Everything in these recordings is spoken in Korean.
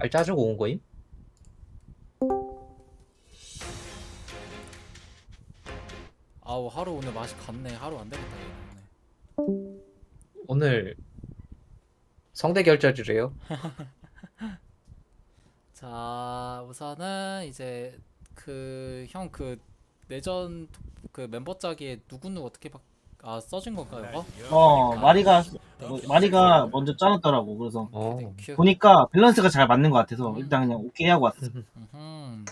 잘 짜주고 온 거임? 아우 하루 오늘 맛이 갔네. 하루 안 되겠다 이거 오늘. 오늘 성대 결절이래요. 자 우선은 이제 그 형 그 내전 그 멤버 짜기에 누구누구 어떻게 바... 아 써준 건가요? 어 마리가 네. 뭐, 마리가 먼저 짜놨더라고 그래서 어. 보니까 밸런스가 잘 맞는 것 같아서 일단 그냥 오케이 하고 왔어 음흠.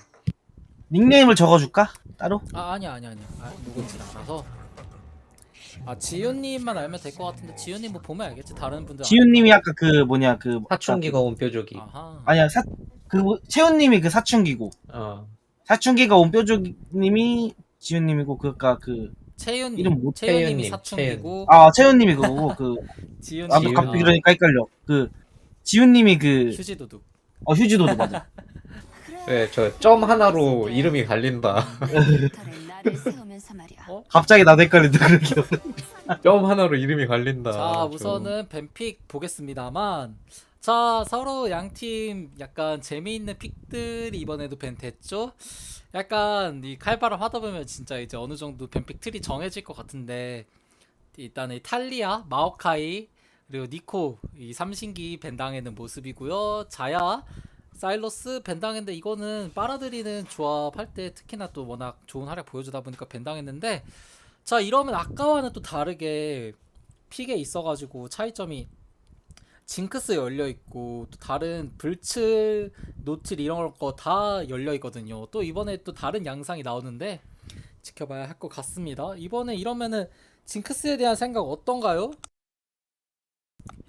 닉네임을 적어줄까 따로 아 아니야 아니야 아니야. 아, 누군지 알아서. 아 지윤님만 알면 될 것 같은데 지윤님 뭐 보면 알겠지 다른 분들. 지훈님이 아까 그 뭐냐 그 사춘기가 온 뼈조기. 아하. 아니야 사그 뭐, 채훈님이 그 사춘기고 어. 사춘기가 온 뾰족님이 지훈님이고 그니까 그 채윤 이름 뭐- 채윤님이 채윤님, 사춘기고 아 채훈님이 그거고 그 지윤 나도 지훈. 갑자기 그러니까 헷갈려 그 지훈님이 그 휴지 도둑. 어, 휴지도도 맞아 네, 저 점 하나로 이름이 갈린다. 어? 갑자기 나도 헷갈린다 그러게 점 하나로 이름이 갈린다. 자 저- 우선은 뱀픽 보겠습니다만 자 서로 양 팀 약간 재미있는 픽들이 이번에도 밴 됐죠? 약간 이 칼바람 하다 보면 진짜 이제 어느 정도 뱀픽 틀이 정해질 것 같은데 일단 이 탈리아 마오카이 그리고 니코 이 삼신기 밴당에는 모습이고요. 자야 사일러스 밴당했는데 이거는 빨아들이는 조합할 때 특히나 또 워낙 좋은 활약 보여주다 보니까 밴당했는데 자 이러면 아까와는 또 다르게 픽에 있어가지고 차이점이 징크스 열려 있고 또 다른 불츠 노틀 이런 거 다 열려 있거든요. 또 이번에 또 다른 양상이 나오는데 지켜봐야 할 것 같습니다. 이번에 이러면은 징크스에 대한 생각 어떤가요?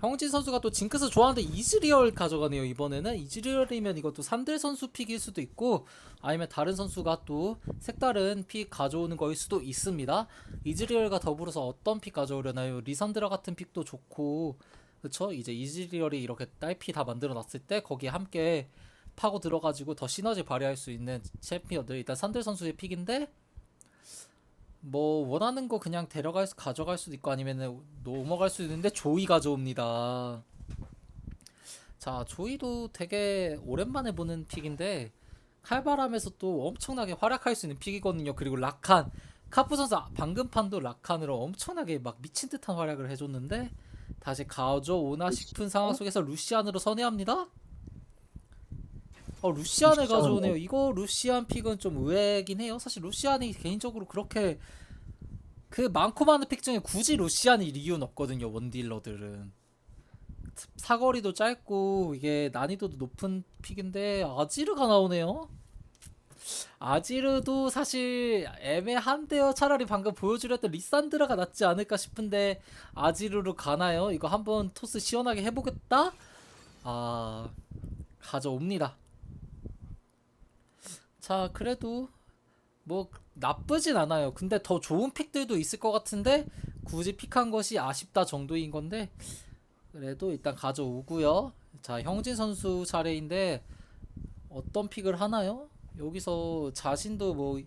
형진 선수가 또 징크스 좋아하는데 이즈리얼 가져가네요 이번에는 이즈리얼이면 이것도 산들 선수 픽일 수도 있고 아니면 다른 선수가 또 색다른 픽 가져오는 거일 수도 있습니다 이즈리얼과 더불어서 어떤 픽 가져오려나요 리산드라 같은 픽도 좋고 그쵸 이제 이즈리얼이 이렇게 딸피 다 만들어 놨을 때 거기에 함께 파고 들어가지고 더 시너지 발휘할 수 있는 챔피언들 일단 산들 선수의 픽인데 뭐 원하는 거 그냥 데려갈 수 가져갈 수도 있고 아니면은 넘어갈 수도 있는데 조이 가져옵니다. 자 조이도 되게 오랜만에 보는 픽인데 칼바람에서 또 엄청나게 활약할 수 있는 픽이거든요. 그리고 라칸 카프 선수 방금 판도 라칸으로 엄청나게 막 미친 듯한 활약을 해줬는데 다시 가져오나 싶은 상황 속에서 루시안으로 선회합니다. 어 루시안을 루시안. 가져오네요. 이거 루시안 픽은 좀 의외긴 해요. 사실 루시안이 개인적으로 그렇게 그 많고 많은 픽 중에 굳이 루시안일 이유는 없거든요. 원딜러들은 사거리도 짧고 이게 난이도도 높은 픽인데 아지르가 나오네요. 아지르도 사실 애매한데요. 차라리 방금 보여주렸던 리산드라가 낫지 않을까 싶은데 아지르로 가나요? 이거 한번 토스 시원하게 해보겠다. 아 가져옵니다. 자 그래도 뭐 나쁘진 않아요. 근데 더 좋은 픽들도 있을 것 같은데 굳이 픽한 것이 아쉽다 정도인 건데 그래도 일단 가져오고요. 자 형진 선수 차례인데 어떤 픽을 하나요? 여기서 자신도 뭐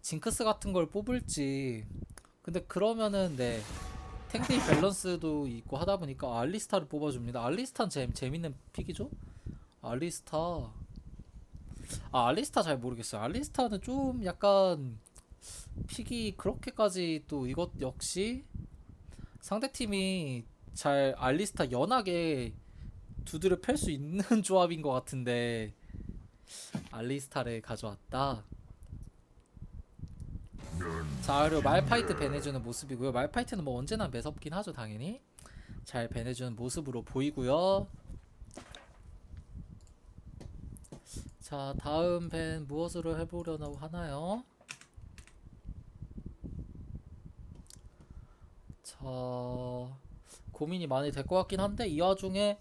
징크스 같은 걸 뽑을지 근데 그러면은 네 탱데이 밸런스도 있고 하다 보니까 알리스타를 뽑아줍니다. 알리스타는 재, 재밌는 픽이죠? 알리스타 아 알리스타 잘 모르겠어요. 알리스타는 좀 약간 픽이 그렇게까지 또 이것 역시 상대 팀이 잘 알리스타 연하게 두드려 팰 수 있는 조합인 것 같은데 알리스타를 가져왔다. 자 그리고 말파이트 배내주는 모습이고요. 말파이트는 뭐 언제나 매섭긴 하죠 당연히. 잘 배내주는 모습으로 보이고요. 자 다음 밴 무엇으로 해보려고 하나요? 자 고민이 많이 될 것 같긴 한데 이 와중에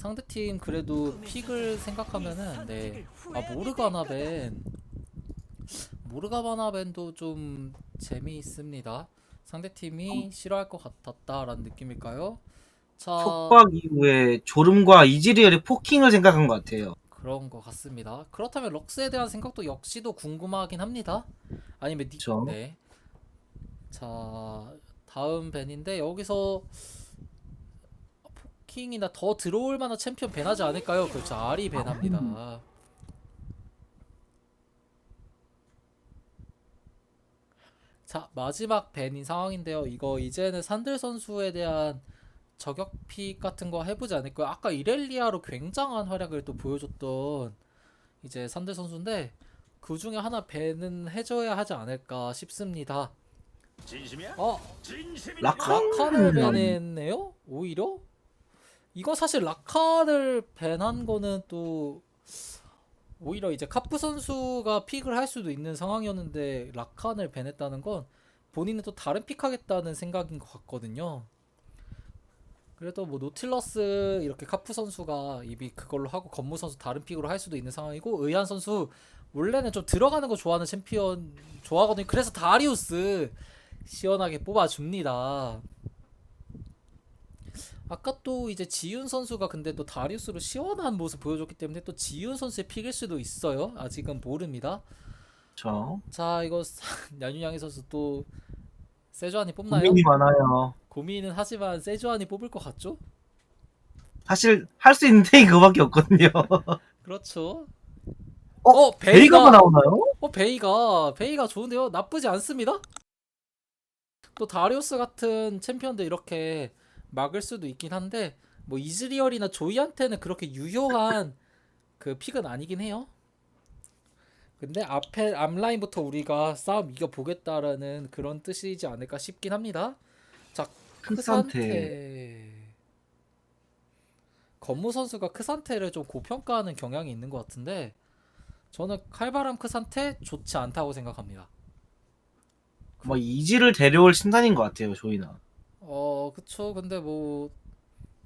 상대팀 그래도 픽을 생각하면은 네 아 모르가나 밴 모르가바나 밴도 좀 재미있습니다 상대팀이 싫어할 것 같았다라는 느낌일까요? 자 촉박 이후에 졸음과 이지리얼의 포킹을 생각한 것 같아요 그런 것 같습니다. 그렇다면 럭스에 대한 생각도 역시도 궁금하긴 합니다. 아니면 니... 그쵸. 네. 자 다음 밴인데 여기서 푸 킹이나 더 들어올 만한 챔피언 밴하지 않을까요? 그렇죠. 아리 밴합니다. 자 마지막 밴인 상황인데요. 이거 이제는 산들 선수에 대한 저격 픽 같은 거 해보지 않을까요? 아까 이렐리아로 굉장한 활약을 또 보여줬던 이제 산들 선수인데 그 중에 하나 밴은 해줘야 하지 않을까 싶습니다. 진심이야? 어 진심이 라칸? 라칸을 밴했네요? 오히려? 이거 사실 라칸을 밴한 거는 또 오히려 이제 카프 선수가 픽을 할 수도 있는 상황이었는데 라칸을 밴했다는 건 본인은 또 다른 픽하겠다는 생각인 것 같거든요. 그래도 뭐 노틸러스 이렇게 카프 선수가 이미 그걸로 하고 건무 선수 다른 픽으로 할 수도 있는 상황이고 의한 선수 원래는 좀 들어가는 거 좋아하는 챔피언 좋아하거든요. 그래서 다리우스 시원하게 뽑아줍니다. 아까 또 이제 지윤 선수가 근데 또 다리우스로 시원한 모습 보여줬기 때문에 또 지윤 선수의 픽일 수도 있어요. 아직은 모릅니다. 저자 이거 양윤양이 선수 또 세주안이 뽑나요? 고민이 많아요. 고민은 하지만 세주안이 뽑을 것 같죠? 사실 할 수 있는 데 그거밖에 없거든요. 그렇죠. 어? 어, 베이가 가 나오나요? 어 베이가 베이가 좋은데요? 나쁘지 않습니다. 또 다리우스 같은 챔피언들 이렇게 막을 수도 있긴 한데 뭐 이즈리얼이나 조이한테는 그렇게 유효한 그 픽은 아니긴 해요. 근데 앞에 앞라인부터 우리가 싸움 이겨 보겠다라는 그런 뜻이지 않을까 싶긴 합니다. 자, 크산테. 크산테. 건무 선수가 크산테를 좀 고평가하는 경향이 있는 것 같은데 저는 칼바람 크산테 좋지 않다고 생각합니다. 뭐 이지를 데려올 신단인 것 같아요, 조이나. 어, 그쵸. 근데 뭐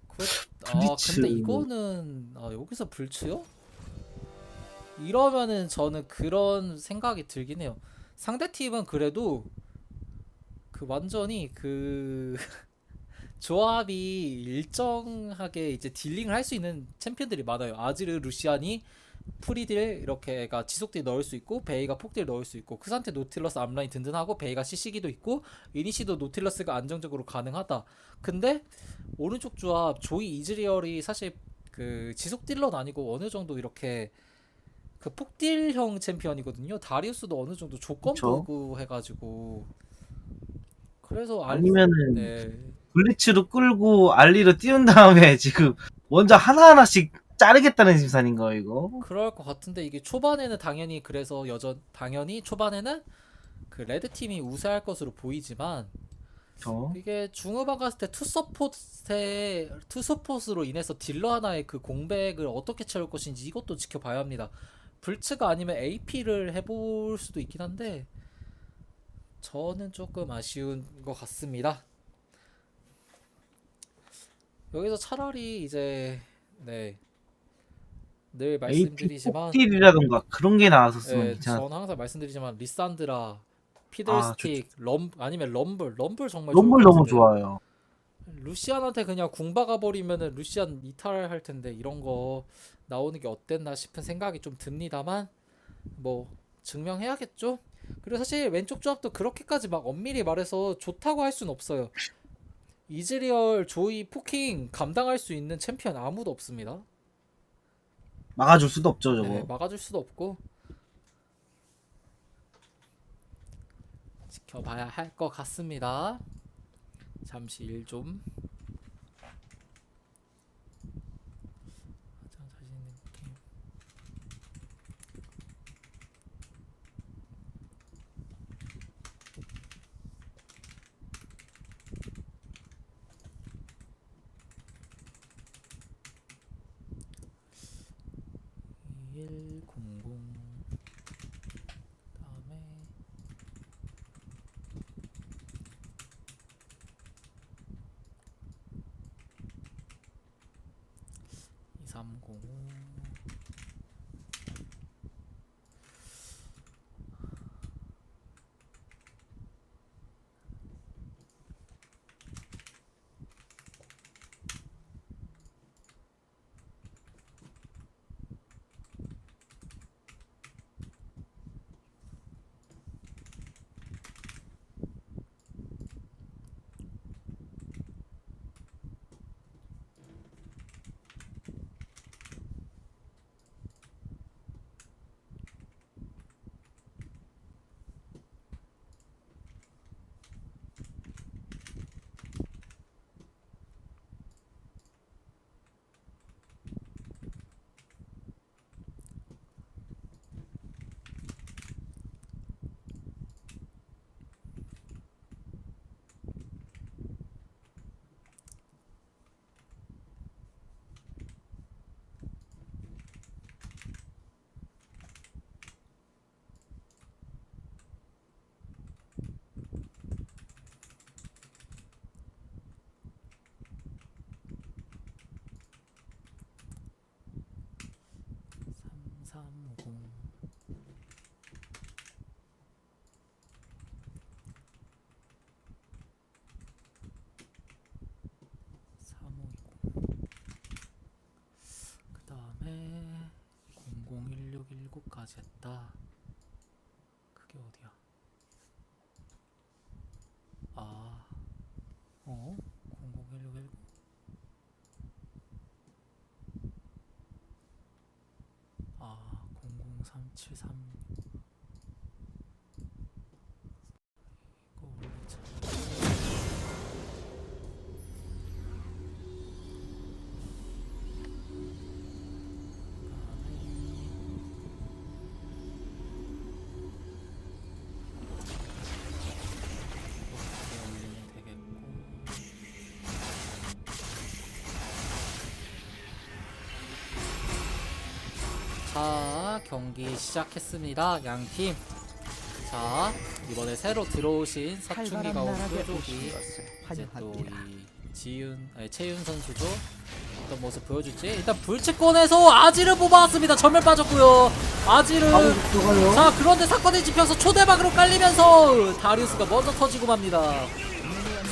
그, 아, 블리츠. 근데 이거는 아, 여기서 불츠요? 이러면은 저는 그런 생각이 들긴 해요. 상대 팀은 그래도 그 완전히 그 조합이 일정하게 이제 딜링을 할 수 있는 챔피언들이 많아요. 아지르, 루시안이 프리딜 이렇게가 지속딜 넣을 수 있고 베이가 폭딜 넣을 수 있고 크산테 노틸러스 앞라인 든든하고 베이가 CC기도 있고 이니시도 노틸러스가 안정적으로 가능하다. 근데 오른쪽 조합 조이 이즈리얼이 사실 그 지속 딜러는 아니고 어느 정도 이렇게 그 폭딜형 챔피언이거든요. 다리우스도 어느 정도 조건. 보고 해가지고 그래서 알- 아니면은 네. 블리츠로 끌고 알리로 띄운 다음에 지금 먼저 하나 하나씩 자르겠다는 심산인 거 이거. 그럴 것 같은데 이게 초반에는 당연히 그래서 여전 당연히 초반에는 그 레드 팀이 우세할 것으로 보이지만 저 이게 중후반 갔을 때 투서폿의 투서폿으로 인해서 딜러 하나의 그 공백을 어떻게 채울 것인지 이것도 지켜봐야 합니다. 불츠가 아니면 AP를 해볼 수도 있긴 한데 저는 조금 아쉬운 것 같습니다. 여기서 차라리 이제 네. 늘 말씀드리지만 폭딜이라던가 그런 게 나왔었으면 예, 괜찮았. 저는 항상 말씀드리지만 리산드라, 피들스틱, 럼 아니면 럼블, 럼블 정말 럼블 좋을 것 너무 같은데. 좋아요. 루시안한테 그냥 궁 박아버리면은 루시안 이탈할 텐데 이런 거 나오는 게 어땠나 싶은 생각이 좀 듭니다만 뭐 증명해야겠죠. 그리고 사실 왼쪽 조합도 그렇게까지 막 엄밀히 말해서 좋다고 할 수는 없어요. 이즈리얼, 조이, 포킹 감당할 수 있는 챔피언 아무도 없습니다. 막아줄 수도 없죠 저거. 네, 막아줄 수도 없고 지켜봐야 할 것 같습니다. 잠시 일 좀. 0100 다음에 이삼공오 350 3520그 다음에 001619까지 했다 그게 어디야 아 어? 001619 아, 00373 자 경기 시작했습니다 양팀. 자 이번에 새로 들어오신 사춘기가 온 뾰족이 이제 또 이 지윤 아니 채윤 선수죠 어떤 모습 보여줄지. 일단 불치권에서 아지를 뽑아왔습니다. 전멸 빠졌고요. 아지를. 자 그런데 사건이 집혀서 초대박으로 깔리면서 다리우스가 먼저 터지고 맙니다.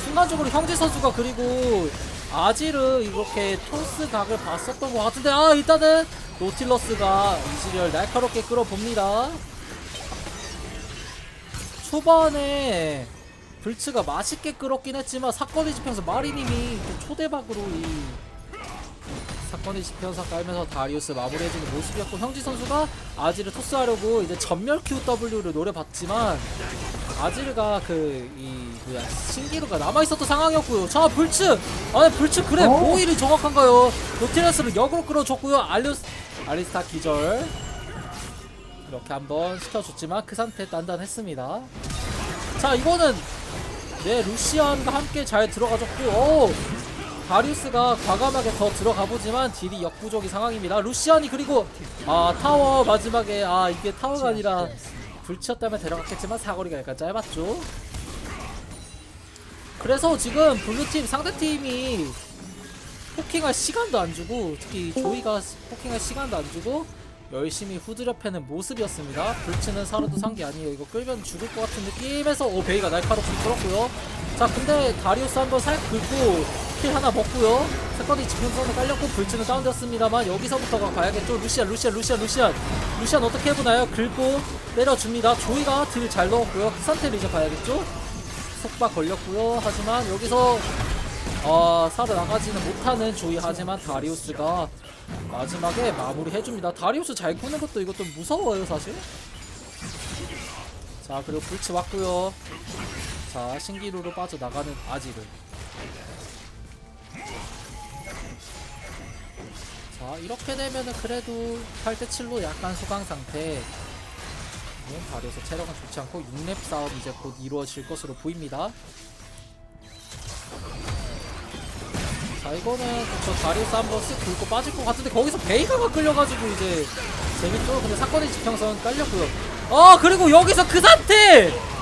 순간적으로 형제 선수가 그리고 아지를 이렇게 토스 각을 봤었던 것 같은데 아 일단은 노틸러스가 이즈리얼 날카롭게 끌어봅니다. 초반에 불츠가 맛있게 끌었긴 했지만 사건의 지평서 마리님이 또 초대박으로 이 사건의 지평서 깔면서 다리우스 마무리해주는 모습이었고 형지 선수가 아지를 토스하려고 이제 전멸 QW를 노려봤지만 아지르가 그이 뭐야 신기루가 남아있었던 상황이었고요. 자 불츠! 아니 불츠 그래 어? 뭐 일이 정확한가요? 노티러스를 역으로 끌어줬고요. 알리스 알리스타 기절. 이렇게 한번 시켜줬지만 그 상태 단단했습니다. 자 이거는 네 루시안과 함께 잘 들어가줬고 오! 다리우스가 과감하게 더 들어가 보지만 딜이 역부족이 상황입니다. 루시안이 그리고 아 타워 마지막에 아 이게 타워가 아니라 불치였다면 데려갔겠지만 사거리가 약간 짧았죠 그래서 지금 블루팀 상대팀이 포킹할 시간도 안 주고 특히 조이가 포킹할 시간도 안 주고 열심히 후드려 패는 모습이었습니다. 불치는 살아도 산 게 아니에요. 이거 끌면 죽을 것 같은 느낌에서 오 베이가 날카롭게 끌었고요. 자 근데 다리우스 한번 살 긁고 킬 하나 먹고요. 세컨이 지평선에 깔렸고 불치는 다운되었습니다만 여기서부터가 봐야겠죠. 루시안 루시안 루시안 루시안 루시안 어떻게 해보나요? 긁고 때려줍니다. 조이가 딜 잘 넣었고요. 그 상태를 이제 봐야겠죠. 속박 걸렸고요. 하지만 여기서 아 살아나가지는 못하는 조이 하지만 다리우스가 마지막에 마무리 해줍니다. 다리우스 잘 꾸는 것도 좀 무서워요 사실. 자 그리고 불치 왔고요. 자 신기루로 빠져나가는 아지르. 자 이렇게 되면은 그래도 8대 7로 약간 소강 상태. 네, 다리우스 체력은 좋지 않고 6렙 싸움 이제 곧 이루어질 것으로 보입니다. 자 이거는 저 다리우스 한번 쓱 긁고 빠질 것 같은데 거기서 베이가가 끌려가지고 이제 재밌죠? 근데 사건의 지평선 깔렸고요 아 그리고 여기서 그 상태!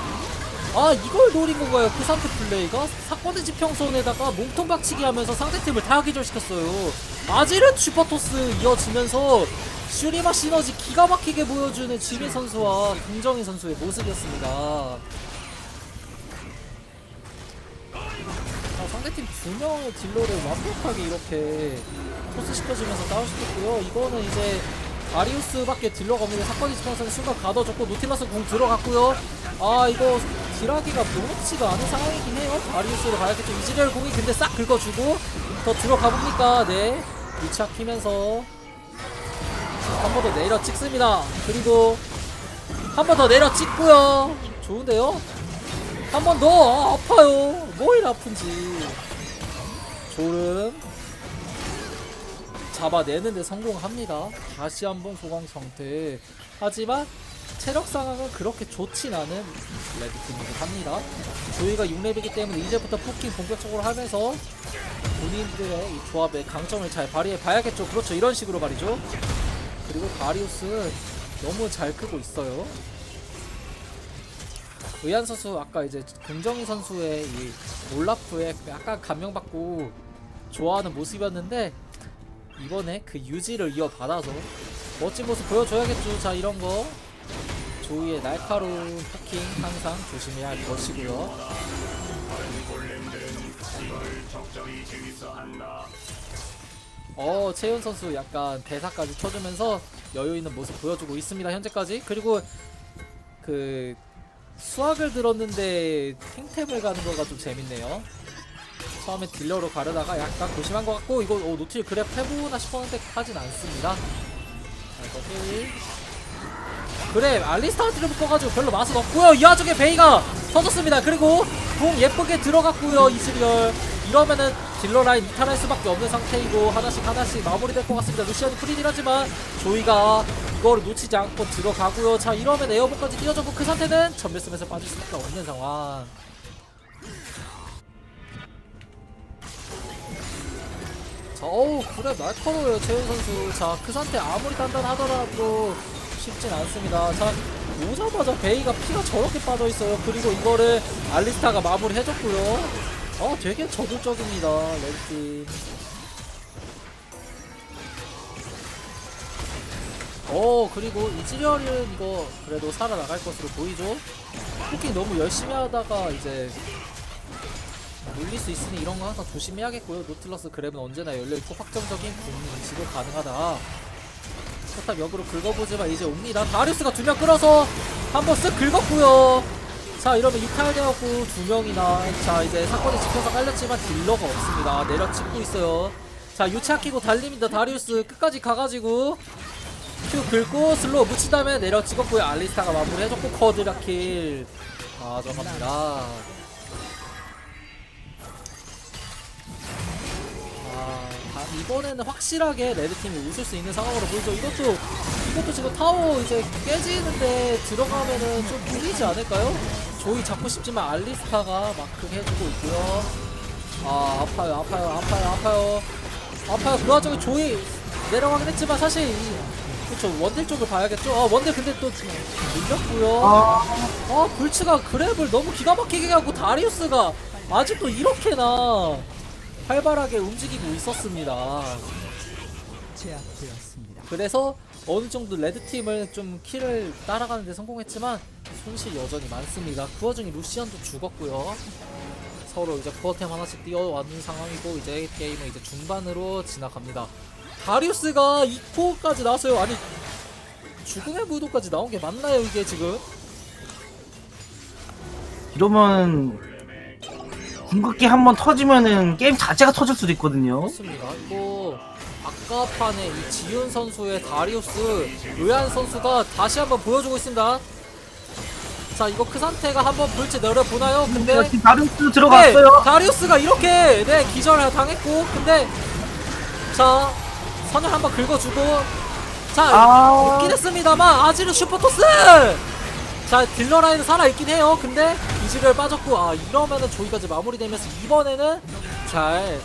아 이걸 노린 건가요 그 상태 플레이가? 사건의 지평선에다가 몸통 박치기 하면서 상대팀을 다 기절시켰어요 아지르 슈퍼토스 이어지면서 슈리마 시너지 기가 막히게 보여주는 지미 선수와 김정희 선수의 모습이었습니다 아, 상대팀 두 명의 딜러를 완벽하게 이렇게 토스시켜주면서 다운시켰고요. 이거는 이제 다리우스밖에 딜러가 없는데 사건이 지평선에 순간 가둬졌고 노틸러스 공 들어갔고요. 아 이거 딜하기가 녹록지가 않은 상황이긴 해요. 다리우스로 가야겠죠. 이즈리얼 공이 근데 싹 긁어주고 더 들어가 봅니까? 네. 위치학 키면서 한 번 더 내려 찍습니다. 그리고 한 번 더 내려 찍고요. 좋은데요? 한 번 더! 아, 아파요. 뭐 이리 아픈지. 졸음. 잡아내는데 성공합니다. 다시 한번 소강 상태. 하지만 체력 상황은 그렇게 좋진 않은 레드팀이긴 합니다. 조이가 6렙이기 때문에 이제부터 포킹 본격적으로 하면서 본인들의 이 조합의 강점을 잘 발휘해 봐야겠죠. 그렇죠. 이런 식으로 말이죠. 그리고 다리우스 너무 잘 크고 있어요. 의한 선수 아까 이제 긍정희 선수의 이 올라프에 약간 감명받고 좋아하는 모습이었는데 이번에 그 유지를 이어받아서 멋진 모습 보여줘야겠죠. 자 이런 거 조이의 날카로운 포킹 항상 조심해야 할 것이고요. 어 채윤 선수 약간 대사까지 쳐주면서 여유 있는 모습 보여주고 있습니다 현재까지 그리고 그 수학을 들었는데 탱템을 가는 거가 좀 재밌네요. 처음에 딜러로 가려다가 약간 고심한 것 같고 이거 오, 노틸 그랩 해보나 싶었는데 하진 않습니다. 자, 이거 힐. 그래 알리스타한테 묶어가지고 별로 맛은 없고요. 이 와중에 베이가 터졌습니다. 그리고 공 예쁘게 들어갔고요 이즈리얼. 이러면은 딜러 라인 이탈할 수밖에 없는 상태이고 하나씩 하나씩 마무리될 것 같습니다. 루시안이 프리딜 하지만 조이가 이거를 놓치지 않고 들어가고요. 자 이러면 에어본까지 뛰어졌고 그 상태는 전멸 쓰면서 빠질 수밖에 없는 상황. 자, 어우 그래 날카로워요 재현 선수. 자그 상태 아무리 단단하더라도 쉽진 않습니다. 자 오자마자 베이가 피가 저렇게 빠져있어요. 그리고 이거를 알리스타가 마무리 해줬고요. 어 되게 저돌적입니다 렌팀. 어 그리고 이지리얼은 이거 그래도 살아나갈 것으로 보이죠? 포킹 너무 열심히 하다가 이제 물릴 수 있으니 이런 거 항상 조심해야겠고요. 노틸러스 그랩은 언제나 열려있고 확정적인 공인 인식이 가능하다. 포탑 역으로 긁어보지만 이제 옵니다. 다리우스가 두 명 끌어서 한번 쓱 긁었고요. 자 이러면 이탈되었고 두 명이나 자 이제 사건이 지켜서 깔렸지만 딜러가 없습니다. 내려 찍고 있어요. 자 유치 아끼고 달립니다. 다리우스 끝까지 가가지고 큐 긁고 슬로우 묻힌 다음에 내려 찍었고요. 알리스타가 마무리해줬고 커드라킬 가져갑니다. 아, 다- 이번에는 확실하게 레드팀이 웃을 수 있는 상황으로 보이죠. 이것도 이것도 지금 타워 이제 깨지는데 들어가면은 좀 무리지 않을까요? 조이 잡고 싶지만 알리스타가 마크 해주고 있고요. 아 아파요 아파요 아파요 아파요 아파요 그 와중에 조이 내려가긴 했지만 사실 이, 그쵸 원딜 쪽을 봐야겠죠. 아 원딜 근데 또 밀렸고요. 아, 아 불츠가 그랩을 너무 기가 막히게 하고 다리우스가 아직도 이렇게나 활발하게 움직이고 있었습니다. 그래서 어느 정도 레드팀을 좀 킬을 따라가는 데 성공했지만 손실 여전히 많습니다. 그 와중에 루시안도 죽었고요. 서로 이제 코어템 하나씩 뛰어왔는 상황이고 이제 게임은 이제 중반으로 지나갑니다. 다리우스가 2코어까지 나왔어요. 아니 죽음의 무도까지 나온 게 맞나요 이게 지금? 이러면 궁극기 한 번 터지면은 게임 자체가 터질 수도 있거든요. 그렇습니다. 이거 아까 판에 이 지윤 선수의 다리우스 요한 선수가 다시 한번 보여주고 있습니다. 자 이거 그 상태가 한번 불치 내려보나요? 근데 자, 지금 다리우스 들어갔어요. 네, 다리우스가 이렇게 네 기절을 당했고 근데 자 선을 한번 긁어주고 자 아, 있긴 했습니다만 아지르 슈퍼토스 자 딜러 라인은 살아있긴 해요 근데 이즈리얼 빠졌고 아 이러면은 조이까지 마무리되면서 이번에는 잘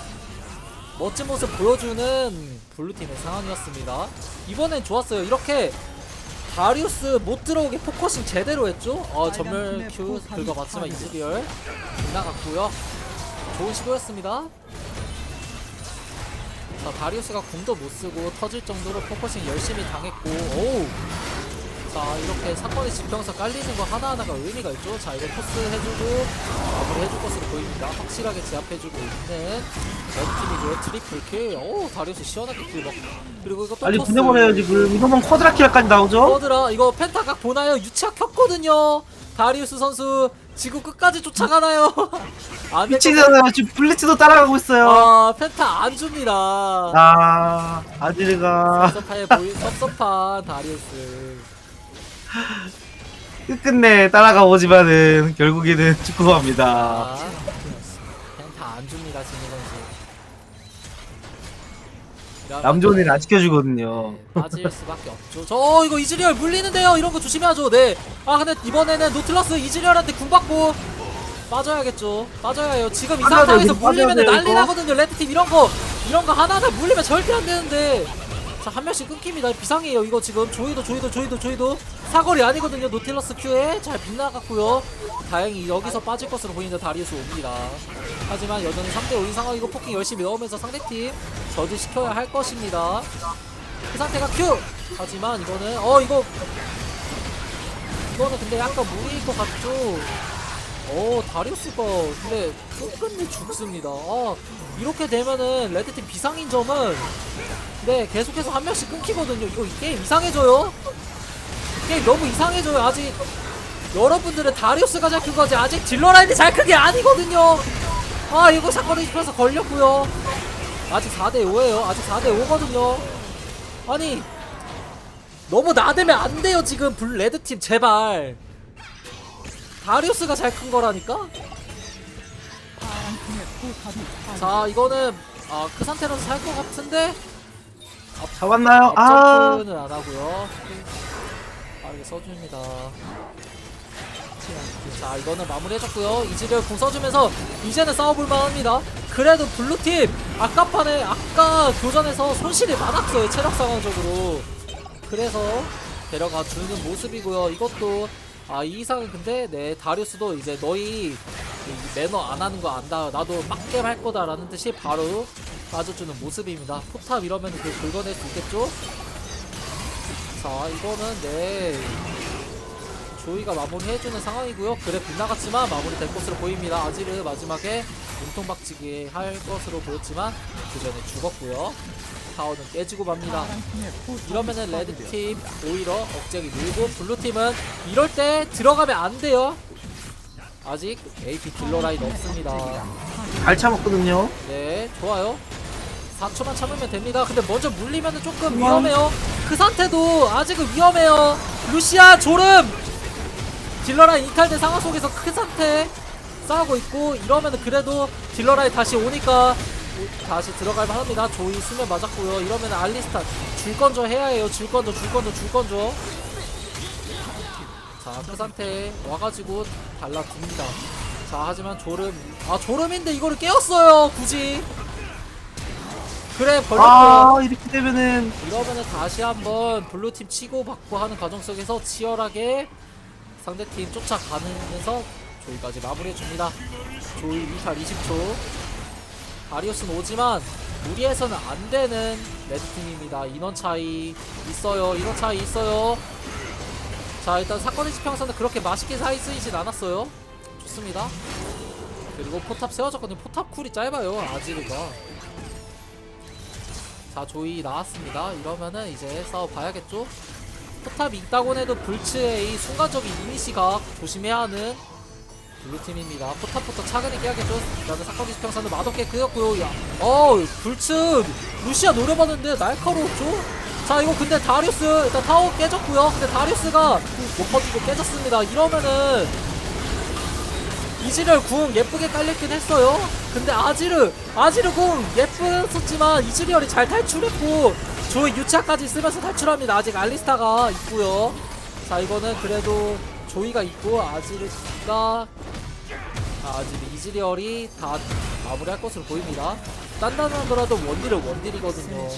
멋진 모습 보여주는 블루팀의 상황이었습니다. 이번엔 좋았어요. 이렇게 다리우스 못 들어오게 포커싱 제대로 했죠? 어 전멸 큐 긁어봤지만 이즈리얼 빗나갔고요. 좋은 시도였습니다. 자 다리우스가 궁도 못 쓰고 터질 정도로 포커싱 열심히 당했고 오우 자 이렇게 사건의 지평선 깔리는 거 하나하나가 의미가 있죠. 자 이거 토스 해주고 마무리 해줄 것으로 보입니다. 확실하게 제압해주고 있는 레드팀이죠. 트리플 킬 오 다리우스 시원하게 킬 먹고 그리고 이거 또 빨리 토스. 보내버려요 지금. 이러면 쿼드라킬까지 나오죠. 어드라 이거 펜타각 보나요? 유치학 켰거든요. 다리우스 선수 지구 끝까지 쫓아가나요? 안 될 것 미치잖아요. 지금 블리츠도 따라가고 있어요. 아 펜타 안 줍니다. 아, 아지르가. 섭섭해 보이 섭섭한 다리우스 끝끝내 따라가 오지만은 결국에는 축구합니다. 아 펜타 안 줍니다 선수 이러면 남존이는 안 지켜주거든요. 네, 빠질 수밖에 없죠. 저 어, 이거 이즈리얼 물리는데요. 이런 거 조심해야죠. 네. 아 근데 이번에는 노틀러스 이즈리얼한테 궁 받고 빠져야겠죠. 빠져야 해요. 지금 이 빠져야 상황에서. 빠져야 물리면 돼요, 난리 이거. 나거든요. 레드팀 이런 거 이런 거 하나하나 물리면 절대 안 되는데. 자, 한 명씩 끊깁니다. 비상이에요. 이거 지금 조이도 조이도 조이도 조이도 사거리 아니거든요. 노틸러스 큐에 잘 빗나갔고요. 다행히 여기서 빠질 것으로 보이는데 다리우스 옵니다. 하지만 여전히 3대 5인 상황이고 포킹 열심히 넣으면서 상대팀 저지시켜야 할 것입니다. 그 상태가 큐! 하지만 이거는 어 이거 이거는 근데 약간 무리일 것 같죠? 어 다리우스가 근데 끝끝내 죽습니다. 아 이렇게 되면은 레드팀 비상인 점은 네 계속해서 한 명씩 끊기거든요. 이거 이 게임 이상해져요. 이 게임 너무 이상해져요. 아직 여러분들은 다리우스가 잘 큰 거지 아직 딜러라인이 잘 큰 게 아니거든요. 아 이거 사건이 집혀서 걸렸고요. 아직 4대 5예요. 아직 4대 5거든요. 아니 너무 나대면 안 돼요 지금 블 레드팀 제발. 다리우스가 잘 큰 거라니까? 자 이거는 아 그 상태로서 살 것 같은데 잡았나요? 아, 업점프는 안 하고요. 빠르게 써줍니다. 자 이거는 마무리해줬고요. 이즈리얼 공 써주면서 이제는 싸워볼 만 합니다. 그래도 블루팀 아까 판에 아까 교전에서 손실이 많았어요 체력 상황적으로. 그래서 데려가 주는 모습이고요. 이것도 아이 이상은 근데 네 다리우스도 이제 너희 이 매너 안 하는 거 안다. 나도 빡겜 할 거다라는 듯이 바로 빠져주는 모습입니다. 포탑 이러면 그 긁어낼 수 있겠죠? 자 이거는 네. 조이가 마무리해주는 상황이고요. 그래 빗나갔지만 마무리될 것으로 보입니다. 아지르 마지막에 몸통 박치기 할 것으로 보였지만 그 전에 죽었고요 타워는 깨지고 맙니다 이러면은 레드팀 오히려 억제기 밀고 블루팀은 이럴 때 들어가면 안 돼요 아직 AP 딜러 라인 없습니다 잘 참았거든요. 네, 좋아요. 4초만 참으면 됩니다. 근데 먼저 물리면 조금 위험해요. 그 상태도 아직은 위험해요. 루시아 졸음! 딜러라인 이탈된 상황 속에서 그 상태 싸우고 있고 이러면은 그래도 딜러라인 다시 오니까 다시 들어갈 만합니다. 조이 수면 맞았고요. 이러면 알리스타 줄 건져 해야 해요. 줄 건져, 줄 건져, 줄 건져. 자, 그 상태에 와가지고 달라듭니다. 자, 하지만 졸음. 아, 졸음인데 이거를 깨웠어요, 굳이. 그래, 벌렸고요. 아, 이렇게 되면은 이러면은 다시 한번 블루팀 치고 받고 하는 과정 속에서 치열하게 상대팀 쫓아가면서 조이까지 마무리해줍니다. 조이 미탈 20초. 다리우스는 오지만 무리해서는 안 되는 레드팀입니다. 인원 차이 있어요. 인원 차이 있어요. 자, 일단 사건의 지평선은 그렇게 맛있게 사이 쓰이진 않았어요. 좋습니다. 그리고 포탑 세워졌거든요. 포탑 쿨이 짧아요. 아지르가. 자 조이 나왔습니다 이러면은 이제 싸워봐야겠죠 포탑이 있다곤 해도 불츠의 이 순간적인 이니시각 조심해야 하는 블루팀입니다. 포탑부터 차근히 깨야겠죠 그다음에 사건 지평선은 맛없게 끄였고요. 야, 어 불츠 루시아 노려봤는데 날카로웠죠? 자 이거 근데 다리우스 일단 타워 깨졌고요. 근데 다리우스가 못 버티고 깨졌습니다. 이러면은 이즈리얼 궁 예쁘게 깔렸긴 했어요. 근데 아지르, 아지르 궁 예뻤었지만 이즈리얼이 잘 탈출했고 조이 유차까지 쓰면서 탈출합니다. 아직 알리스타가 있고요. 자 이거는 그래도 조이가 있고 아지르가 아, 아지르 이즈리얼이 다 마무리할 것으로 보입니다. 단단하더라도 원딜은 원딜이거든요.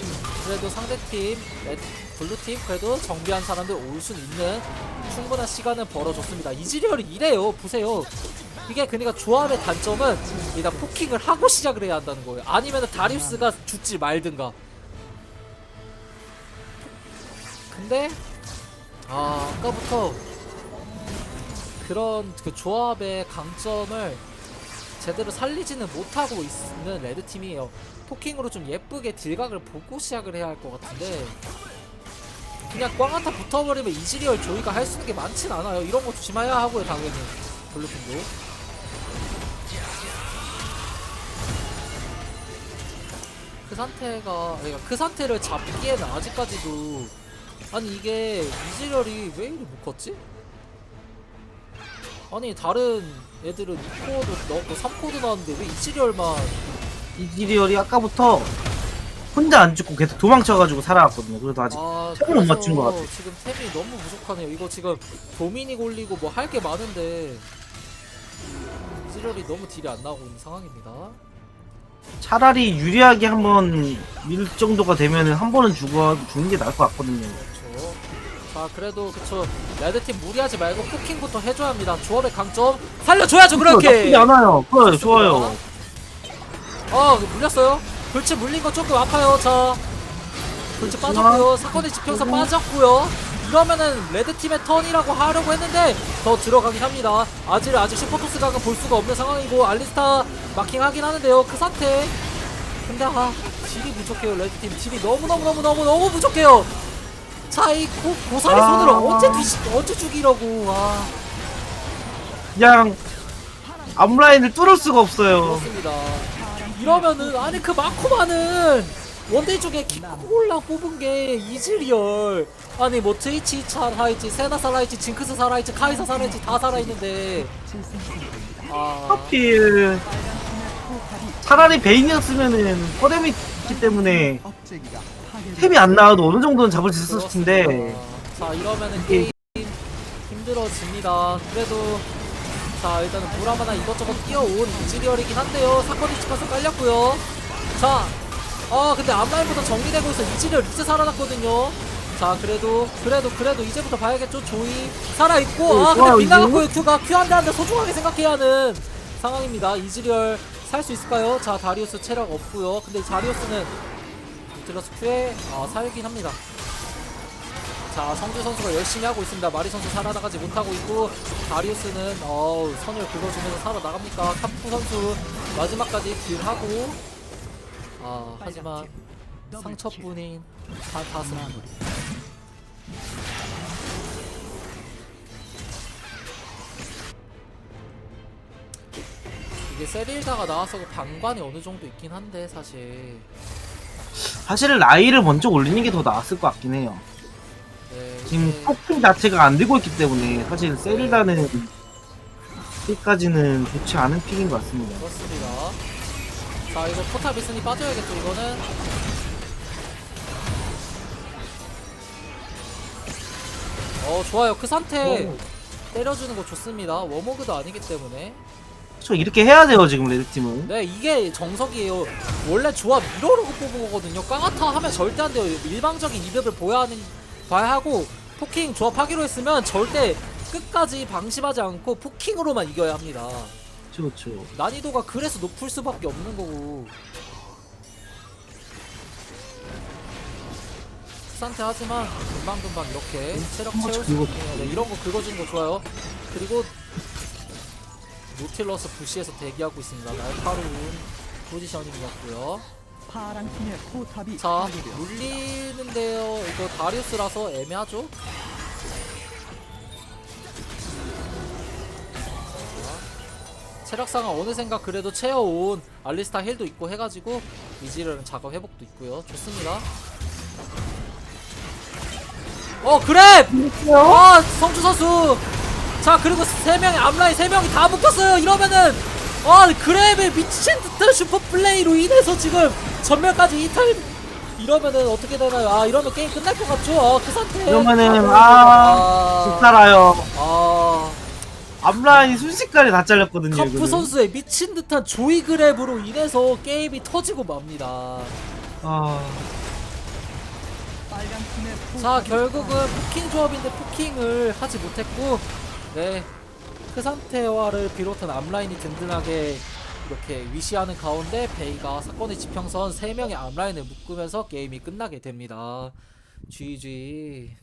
그래도 상대팀, 레드, 블루팀 그래도 정비한 사람들 올 수 있는 충분한 시간을 벌어줬습니다. 이즈리얼이 이래요. 보세요. 이게 그러니까 조합의 단점은 일단 포킹을 하고 시작을 해야 한다는 거예요. 아니면 다리우스가 죽지 말든가. 근데 아 아까부터 그런 그 조합의 강점을 제대로 살리지는 못하고 있는 레드 팀이에요. 포킹으로 좀 예쁘게 딜각을 보고 시작을 해야 할 것 같은데 그냥 꽝한타 붙어버리면 이즈리얼 조이가 할 수 있는 게 많진 않아요. 이런 거 조심해야 하고요, 당연히 블루팀도. 그 상태가 그 상태를 잡기에는 아직까지도 아니 이게 이즈리얼이 왜 이리 못 컸지? 아니 다른 애들은 2코어도 넣었고 3코어도 나왔는데 왜 이즈리얼만 이지리얼이 아까부터 혼자 안 죽고 계속 도망쳐가지고 살아왔거든요. 그래도 아직 아, 템을 못 그래서 맞춘 것 같아. 지금 템이 너무 부족하네요. 이거 지금 도미닉 올리고 뭐 할 게 많은데 이즈리얼이 너무 딜이 안 나오고 있는 상황입니다. 차라리 유리하게 한번 밀 정도가 되면은 한 번은 죽어 죽는 게 나을 것 같거든요. 그렇죠. 자 그래도 그쵸 레드팀 무리하지 말고 포킹부터 해줘야 합니다. 조합의 강점 살려줘야죠 그렇게. 나쁘지 않아요. 그래 좋아요. 아 물렸어요. 불치 물린 거 조금 아파요. 자, 불치 빠졌고요. 사건의 지평선 빠졌고요. 이러면은 레드 팀의 턴이라고 하려고 했는데 더 들어가긴 합니다. 아직 아직 슈퍼토스 각은 볼 수가 없는 상황이고 알리스타 마킹하긴 하는데요. 그 상태. 근데 아 질이 부족해요. 레드 팀 질이 너무 너무 너무 너무 너무 부족해요. 자, 이 고, 고사리 아. 손으로 언제 뒤시 언제 죽이려고. 아. 그냥 앞라인을 뚫을 수가 없어요. 그렇습니다. 이러면은 아니 그 많은 원데이 쪽에 키콜라 뽑은 게 이즈리얼 아니 뭐 트위치 살아있지 세나 살아있지 징크스 살아있지 카이사 살아있지 다 살아있는데 아 하필 차라리 베인이었으면은 퍼뎀이 있기 때문에 템이 안 나와도 어느 정도는 잡을 수 있었을 텐데. 자 이러면은 게임 힘들어집니다. 그래도 자 일단은 무라마나 이것저것 뛰어온 이즈리얼이긴 한데요. 사건이 집어서 깔렸고요. 자, 아 근데 앞라인부터 정리되고 있어. 이즈리얼 이제 살아났거든요. 자 그래도 그래도 그래도 이제부터 봐야겠죠. 조이 살아 있고 어, 아 근데 좋아요, 빗나갔고요. 큐가 큐한대한대 소중하게 생각해야 하는 상황입니다. 이즈리얼 살 수 있을까요? 자 다리우스 체력 없고요. 근데 다리우스는 유틸러스 큐에 아, 살긴 합니다. 자 성주 선수가 열심히 하고 있습니다. 마리 선수 살아나가지 못하고 있고 다리우스는 어우 선을 긁어주면서 살아나갑니까? 카프 선수 마지막까지 딜하고 아 하지만 상처뿐인 다 다스 이게 세릴다가 나와서 그 방관이 어느 정도 있긴 한데 사실 사실 라이를 먼저 올리는 게 더 나았을 것 같긴 해요. 네, 지금 이게- 폭풍 자체가 안 되고 있기 때문에 사실 세릴다는 여기까지는 좋지 않은 픽인 것 같습니다. 그렇습니다. 자 이거 포탑 있으니 빠져야겠죠 이거는. 어 좋아요 그 상태 때려주는 거 좋습니다. 워머그도 아니기 때문에. 그렇죠 이렇게 해야 돼요 지금 레드팀은. 네 이게 정석이에요. 원래 조합 미러로고 뽑은 거거든요. 깡아타 하면 절대 안 돼요. 일방적인 이득을 보야 하는 봐야 하고 포킹 조합하기로 했으면 절대 끝까지 방심하지 않고 포킹으로만 이겨야 합니다. 그렇죠. 난이도가 그래서 높을 수밖에 없는 거고 상태 하지만 금방금방 이렇게 체력 채울 수. 있네요 네, 이런 거 긁어주는 거 좋아요 그리고 노틸러스 부시에서 대기하고 있습니다. 날카로운 포지셔닝이었고요. 파랑 팀의 포탑이 자 파괴되었습니다. 물리는데요. 이거 다리우스라서 애매하죠? 체력상은 어느샌가 그래도 채워온 알리스타 힐도 있고 해가지고 이지르는 작업 회복도 있고요. 좋습니다. 어 그랩! 아 성주 선수 자 그리고 세 명의 앞라인 세 명이 다 묶였어요 이러면은 아 그랩의 미친 듯한 슈퍼 플레이로 인해서 지금 전멸까지 이탈 이러면은 어떻게 되나요? 아 이러면 게임 끝날 것 같죠? 아, 그 상태 이러면은 아, 못 살아요. 아 앞라인이 순식간에 다 잘렸거든요. 카프 이거는. 선수의 미친 듯한 조이 그랩으로 인해서 게임이 터지고 맙니다. 아 자 결국은 포킹 조합인데 포킹을 하지 못했고 네. 크산테와를 비롯한 앞라인이 든든하게 이렇게 위시하는 가운데 베이가 사건의 지평선 3명의 앞라인을 묶으면서 게임이 끝나게 됩니다. GG